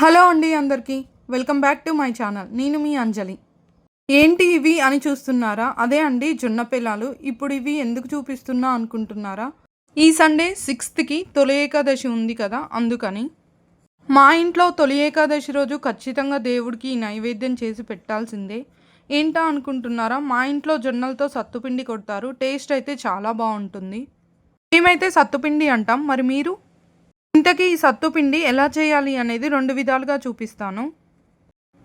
Hello అండి అందరికీ. Welcome back to my channel. నేను మీ అంజలి. ఏంటి ఇవి అని చూస్తున్నారా? అదే అండి జొన్న పిల్లలు. ఇప్పుడు ఇవి ఎందుకు చూపిస్తున్నా అనుకుంటున్నారా? ఈ సండే సిక్స్త్కి తొలి ఏకాదశి ఉంది కదా అందుకని. మా ఇంట్లో తొలి ఏకాదశి రోజు ఖచ్చితంగా దేవుడికి ఈ నైవేద్యం చేసి పెట్టాల్సిందే. ఏంటా అనుకుంటున్నారా? మా ఇంట్లో జొన్నలతో సత్తుపిండి కొడతారు. టేస్ట్ అయితే చాలా బాగుంటుంది. మేమైతే సత్తుపిండి అంటాం. మరి మీరు? ఇంతకీ ఈ సత్తుపిండి ఎలా చేయాలి అనేది రెండు విధాలుగా చూపిస్తాను.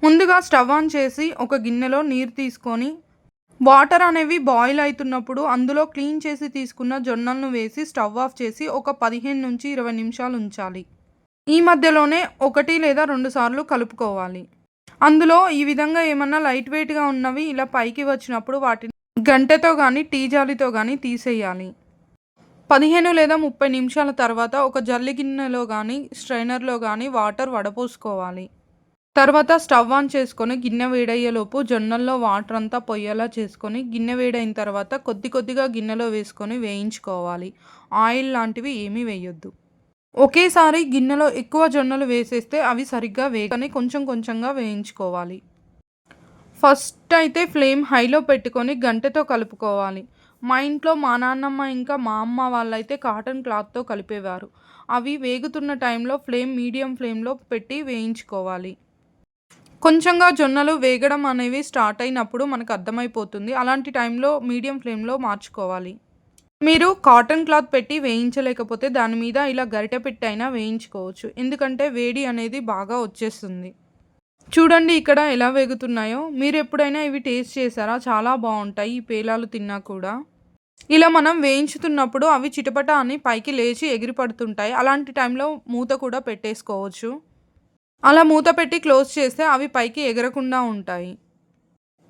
ముందుగా స్టవ్ ఆన్ చేసి ఒక గిన్నెలో నీరు తీసుకొని వాటర్ అనేవి బాయిల్ అవుతున్నప్పుడు అందులో క్లీన్ చేసి తీసుకున్న జొన్నలను వేసి స్టవ్ ఆఫ్ చేసి ఒక పదిహేను నుంచి ఇరవై నిమిషాలు ఉంచాలి. ఈ మధ్యలోనే ఒకటి లేదా రెండు సార్లు కలుపుకోవాలి. అందులో ఈ విధంగా ఏమన్నా లైట్ వెయిట్గా ఉన్నవి ఇలా పైకి వచ్చినప్పుడు వాటిని గంటతో కానీ టీ జాలితో కానీ తీసేయాలి. పదిహేను లేదా ముప్పై నిమిషాల తర్వాత ఒక జల్లి గిన్నెలో కానీ స్ట్రైనర్లో కానీ వాటర్ వడపోసుకోవాలి. తర్వాత స్టవ్ ఆన్ చేసుకొని గిన్నె వేడయ్యేలోపు జొన్నల్లో వాటర్ అంతా పొయ్యేలా చేసుకొని గిన్నె వేడైన తర్వాత కొద్ది కొద్దిగా గిన్నెలో వేసుకొని వేయించుకోవాలి. ఆయిల్ లాంటివి ఏమీ వేయొద్దు. ఒకేసారి గిన్నెలో ఎక్కువ జొన్నలు వేసేస్తే అవి సరిగ్గా వేగని కొంచెం కొంచెంగా వేయించుకోవాలి. ఫస్ట్ అయితే ఫ్లేమ్ హైలో పెట్టుకొని గంటతో కలుపుకోవాలి. మా ఇంట్లో మా నాన్నమ్మ ఇంకా మా అమ్మ వాళ్ళైతే కాటన్ క్లాత్తో కలిపేవారు. అవి వేగుతున్న టైంలో ఫ్లేమ్ మీడియం ఫ్లేమ్లో పెట్టి వేయించుకోవాలి. కొంచెంగా జొన్నలు వేగడం అనేవి స్టార్ట్ అయినప్పుడు మనకు అర్థమైపోతుంది. అలాంటి టైంలో మీడియం ఫ్లేమ్లో మార్చుకోవాలి. మీరు కాటన్ క్లాత్ పెట్టి వేయించలేకపోతే దాని మీద ఇలా గరిటె పెట్టి అయినా వేయించుకోవచ్చు. ఎందుకంటే వేడి అనేది బాగా వచ్చేస్తుంది. చూడండి ఇక్కడ ఎలా వేగుతున్నాయో. మీరు ఎప్పుడైనా ఇవి టేస్ట్ చేశారా? చాలా బాగుంటాయి. ఈ పేలాలు తిన్నా కూడా. ఇలా మనం వేయించుతున్నప్పుడు అవి చిటపట అని పైకి లేచి ఎగిరిపడుతుంటాయి. అలాంటి టైంలో మూత కూడా పెట్టేసుకోవచ్చు. అలా మూత పెట్టి క్లోజ్ చేస్తే అవి పైకి ఎగరకుండా ఉంటాయి.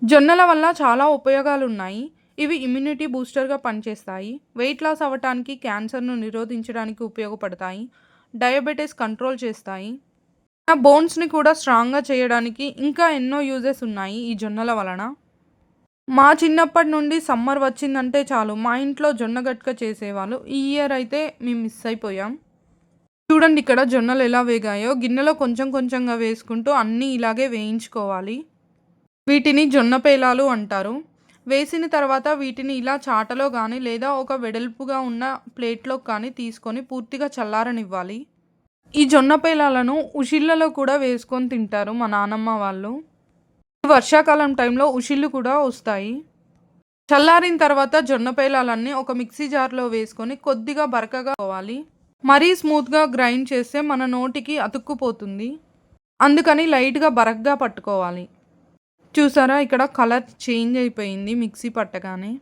జొన్నల వల్ల చాలా ఉపయోగాలు ఉన్నాయి ఇవి ఇమ్యూనిటీ బూస్టర్గా పనిచేస్తాయి. వెయిట్ లాస్ అవ్వటానికి క్యాన్సర్ను నిరోధించడానికి ఉపయోగపడతాయి. డయాబెటీస్ కంట్రోల్ చేస్తాయి. నా బోన్స్ని కూడా స్ట్రాంగ్గా చేయడానికి ఇంకా ఎన్నో యూజెస్ ఉన్నాయి ఈ జొన్నల వలన. మా చిన్నప్పటి నుండి సమ్మర్ వచ్చిందంటే చాలు. మా ఇంట్లో జొన్న గట్క చేసేవాళ్ళు. ఈ ఇయర్ అయితే మేము మిస్ అయిపోయాం. చూడండి ఇక్కడ జొన్నలు ఎలా వేగాయో. గిన్నెలో కొంచెం కొంచెంగా వేసుకుంటూ అన్నీ ఇలాగే వేయించుకోవాలి. వీటిని జొన్న పేలాలు అంటారు. వేసిన తర్వాత వీటిని ఇలా చాటలో కానీ లేదా ఒక వెడల్పుగా ఉన్న ప్లేట్లో కానీ తీసుకొని పూర్తిగా చల్లారనివ్వాలి. ఈ జొన్న పేలాలను ఉషిళ్ళలో కూడా వేసుకొని తింటారు మా నానమ్మ వాళ్ళు. వర్షాకాలం టైంలో ఉషిళ్ళు కూడా వస్తాయి. చల్లారిన తర్వాత జొన్న పేలాలన్నీ ఒక మిక్సీ జార్లో వేసుకొని కొద్దిగా బరకగా పోవాలి. మరీ స్మూత్గా గ్రైండ్ చేస్తే మన నోటికి అతుక్కుపోతుంది. అందుకని లైట్గా బరక్గా పట్టుకోవాలి. చూసారా? ఇక్కడ కలర్ చేంజ్ అయిపోయింది మిక్సీ పట్టగానే.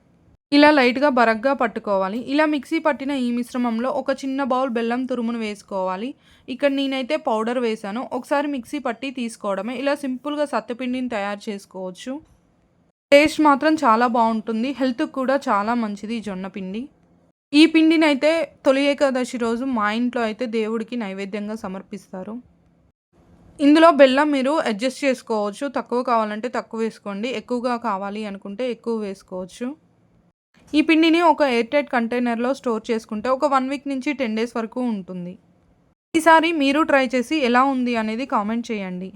ఇలా లైట్గా బరగ్గా పట్టుకోవాలి. ఇలా మిక్సీ పట్టిన ఈ మిశ్రమంలో ఒక చిన్న బౌల్ బెల్లం తురుమును వేసుకోవాలి. ఇక్కడ నేనైతే పౌడర్ వేశాను ఒకసారి మిక్సీ పట్టి తీసుకోవడమే. ఇలా సింపుల్గా సత్తుపిండిని తయారు చేసుకోవచ్చు. టేస్ట్ మాత్రం చాలా బాగుంటుంది. హెల్త్కి కూడా చాలా మంచిది జొన్న పిండి. ఈ పిండిని అయితే తొలి ఏకాదశి రోజు మా ఇంట్లో అయితే దేవుడికి నైవేద్యంగా సమర్పిస్తారు. ఇందులో బెల్లం మీరు అడ్జస్ట్ చేసుకోవచ్చు. తక్కువ కావాలంటే తక్కువ వేసుకోండి. ఎక్కువగా కావాలి అనుకుంటే ఎక్కువ వేసుకోవచ్చు. ఈ పిండిని ఒక ఎయిర్ టైట్ కంటైనర్లో స్టోర్ చేసుకుంటే ఒక వన్ వీక్ నుంచి టెన్ డేస్ వరకు ఉంటుంది. ఈసారి మీరు ట్రై చేసి ఎలా ఉంది అనేది కామెంట్ చేయండి.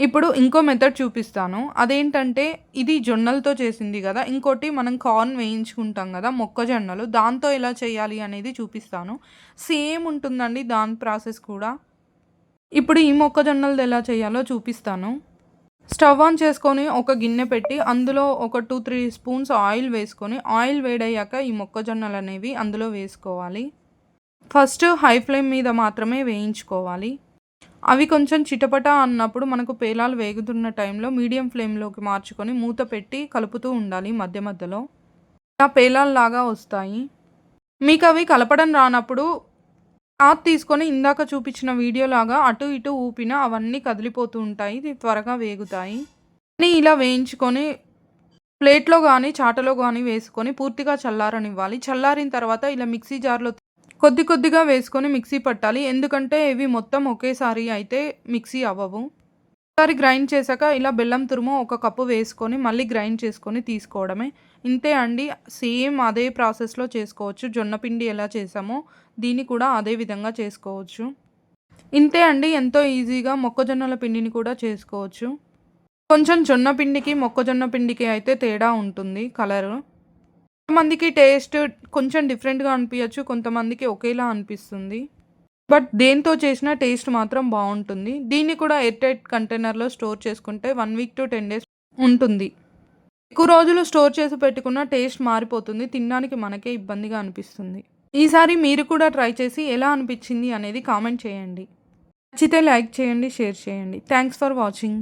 ఇప్పుడు ఇంకో మెథడ్ చూపిస్తాను. అదేంటంటే ఇది జొన్నలతో చేసింది కదా ఇంకోటి మనం కార్న్ వేయించుకుంటాం కదా మొక్కజొన్నలు దాంతో ఎలా చేయాలి అనేది చూపిస్తాను. సేమ్ ఉంటుందండి దాని ప్రాసెస్ కూడా. ఇప్పుడు ఈ మొక్కజొన్నలది ఎలా చేయాలో చూపిస్తాను. స్టవ్ ఆన్ చేసుకొని ఒక గిన్నె పెట్టి అందులో ఒక టూ త్రీ స్పూన్స్ ఆయిల్ వేసుకొని ఆయిల్ వేడయ్యాక ఈ మొక్కజొన్నలు అనేవి అందులో వేసుకోవాలి. ఫస్ట్ హై ఫ్లేమ్ మీద మాత్రమే వేయించుకోవాలి. అవి కొంచెం చిటపట అన్నప్పుడు మనకు పేలాలు వేగుతున్న టైంలో మీడియం ఫ్లేమ్లోకి మార్చుకొని మూత పెట్టి కలుపుతూ ఉండాలి మధ్య మధ్యలో. పేలాల్లాగా వస్తాయి. మీకు అవి కలపడం రానప్పుడు ఆత్ తీసుకొని ఇందాక చూపించిన వీడియోలాగా అటు ఇటు ఊపిన అవన్నీ కదిలిపోతూ ఉంటాయి. ఇది త్వరగా వేగుతాయి. అన్నీ ఇలా వేయించుకొని ప్లేట్లో కానీ చాటలో కానీ వేసుకొని పూర్తిగా చల్లారనివ్వాలి. చల్లారిన తర్వాత ఇలా మిక్సీ జార్లో కొద్ది కొద్దిగా వేసుకొని మిక్సీ పట్టాలి. ఎందుకంటే ఇవి మొత్తం ఒకేసారి అయితే మిక్సీ అవ్వవు. ఒకసారి గ్రైండ్ చేశాక ఇలా బెల్లం తురుము ఒక కప్పు వేసుకొని మళ్ళీ గ్రైండ్ చేసుకొని తీసుకోవడమే. ఇంతే అండి. సేమ్ అదే ప్రాసెస్లో చేసుకోవచ్చు. జొన్న పిండి ఎలా చేసామో దీన్ని కూడా అదే విధంగా చేసుకోవచ్చు. ఇంతే అండి. ఎంతో ఈజీగా మొక్కజొన్నల పిండిని కూడా చేసుకోవచ్చు. కొంచెం జొన్న పిండికి మొక్కజొన్న పిండికి అయితే తేడా ఉంటుంది కలరు. కొంతమందికి టేస్ట్ కొంచెం డిఫరెంట్గా అనిపించచ్చు కొంతమందికి ఒకేలా అనిపిస్తుంది. బట్ దేంతో చేసిన టేస్ట్ మాత్రం బాగుంటుంది. దీన్ని కూడా ఎయిర్ టైట్ కంటైనర్లో స్టోర్ చేసుకుంటే one week to ten days ఉంటుంది. ఎక్కువ రోజులు స్టోర్ చేసి పెట్టుకున్న టేస్ట్ మారిపోతుంది తినడానికి మనకే ఇబ్బందిగా అనిపిస్తుంది. ఈసారి మీరు కూడా ట్రై చేసి ఎలా అనిపించింది అనేది కామెంట్ చేయండి. నచ్చితే లైక్ చేయండి షేర్ చేయండి. Thanks for watching.